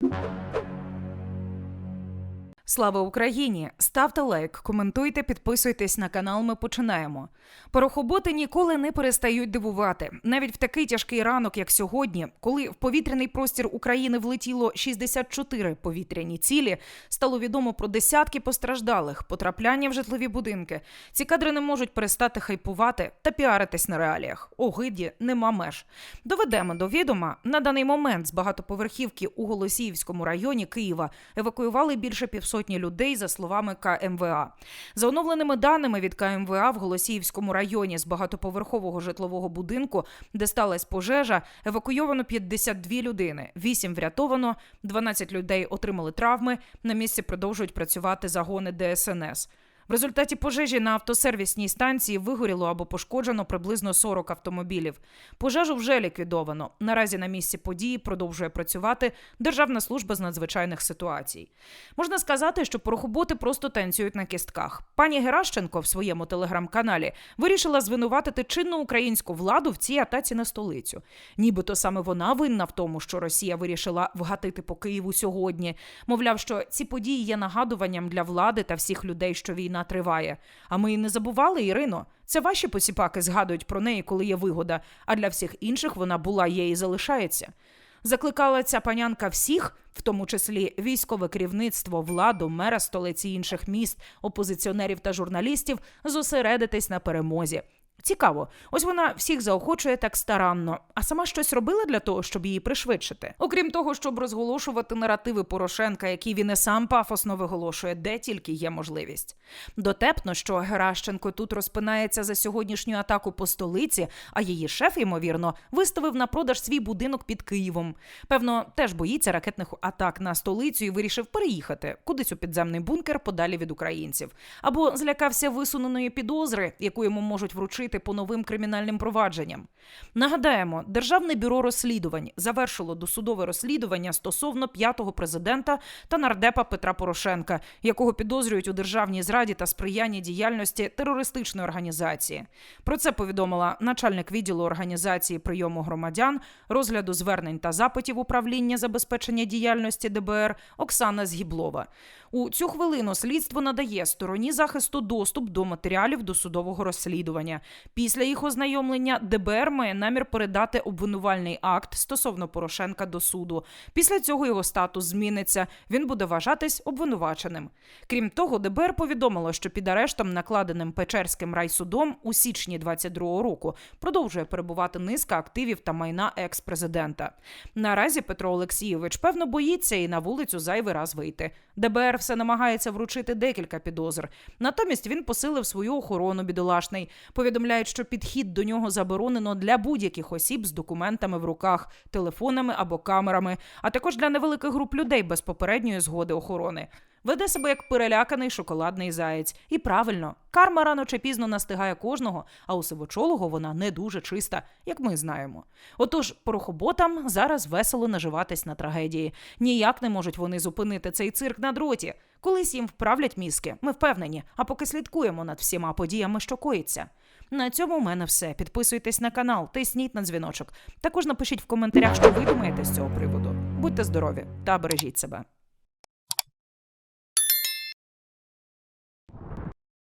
you Слава Україні! Ставте лайк, коментуйте, підписуйтесь на канал. Ми починаємо. Порохоботи ніколи не перестають дивувати. Навіть в такий тяжкий ранок, як сьогодні, коли в повітряний простір України влетіло 64 повітряні цілі, стало відомо про десятки постраждалих, потрапляння в житлові будинки. Ці кадри не можуть перестати хайпувати та піаритись на реаліях. Огиді нема меж. Доведемо до відома на даний момент з багатоповерхівки у Голосіївському районі Києва евакуювали більше півсотні людей, за словами КМВА. За оновленими даними від КМВА в Голосіївському районі з багатоповерхового житлового будинку, де сталася пожежа, евакуйовано 52 людини. 8 врятовано, 12 людей отримали травми. На місці продовжують працювати загони ДСНС. В результаті пожежі на автосервісній станції вигоріло або пошкоджено приблизно 40 автомобілів. Пожежу вже ліквідовано. Наразі на місці події продовжує працювати Державна служба з надзвичайних ситуацій. Можна сказати, що порохоботи просто танцюють на кістках. Пані Геращенко в своєму телеграм-каналі вирішила звинуватити чинну українську владу в цій атаці на столицю. Нібито саме вона винна в тому, що Росія вирішила вгатити по Києву сьогодні. Мовляв, що ці події є нагадуванням для влади та всіх людей, що війна триває. А ми і не забували, Ірино. Це ваші посіпаки згадують про неї, коли є вигода, а для всіх інших вона була, є і залишається. Закликала ця панянка всіх, в тому числі військове керівництво, владу, мера столиці інших міст, опозиціонерів та журналістів, зосередитись на перемозі. Цікаво, ось вона всіх заохочує так старанно, а сама щось робила для того, щоб її пришвидшити. Окрім того, щоб розголошувати наративи Порошенка, які він і сам пафосно виголошує, де тільки є можливість. Дотепно, що Геращенко тут розпинається за сьогоднішню атаку по столиці, а її шеф, ймовірно, виставив на продаж свій будинок під Києвом. Певно, теж боїться ракетних атак на столицю і вирішив переїхати кудись у підземний бункер подалі від українців, або злякався висуненої підозри, яку йому можуть вручити по новим кримінальним провадженням. Нагадаємо, Державне бюро розслідувань завершило досудове розслідування стосовно п'ятого президента та нардепа Петра Порошенка, якого підозрюють у державній зраді та сприянні діяльності терористичної організації. Про це повідомила начальник відділу організації прийому громадян, розгляду звернень та запитів управління забезпечення діяльності ДБР Оксана Згіблова. У цю хвилину слідство надає стороні захисту доступ до матеріалів досудового розслідування. Після їх ознайомлення ДБР має намір передати обвинувальний акт стосовно Порошенка до суду. Після цього його статус зміниться. Він буде вважатись обвинуваченим. Крім того, ДБР повідомило, що під арештом, накладеним Печерським райсудом у січні 22-го року, продовжує перебувати низка активів та майна екс-президента. Наразі Петро Олексійович певно боїться і на вулицю зайвий раз вийти. ДБР все намагається вручити декілька підозр. Натомість він посилив свою охорону бідолашний. Повідомляють, що підхід до нього заборонено для будь-яких осіб з документами в руках, телефонами або камерами, а також для невеликих груп людей без попередньої згоди охорони. Веде себе як переляканий шоколадний заєць. І правильно, карма рано чи пізно настигає кожного, а у сивочолого вона не дуже чиста, як ми знаємо. Отож, порохоботам зараз весело наживатись на трагедії. Ніяк не можуть вони зупинити цей цирк на дроті. Колись їм вправлять мізки, ми впевнені, а поки слідкуємо над всіма подіями, що коїться. На цьому у мене все. Підписуйтесь на канал, тисніть на дзвіночок. Також напишіть в коментарях, що ви думаєте з цього приводу. Будьте здорові та бережіть себе.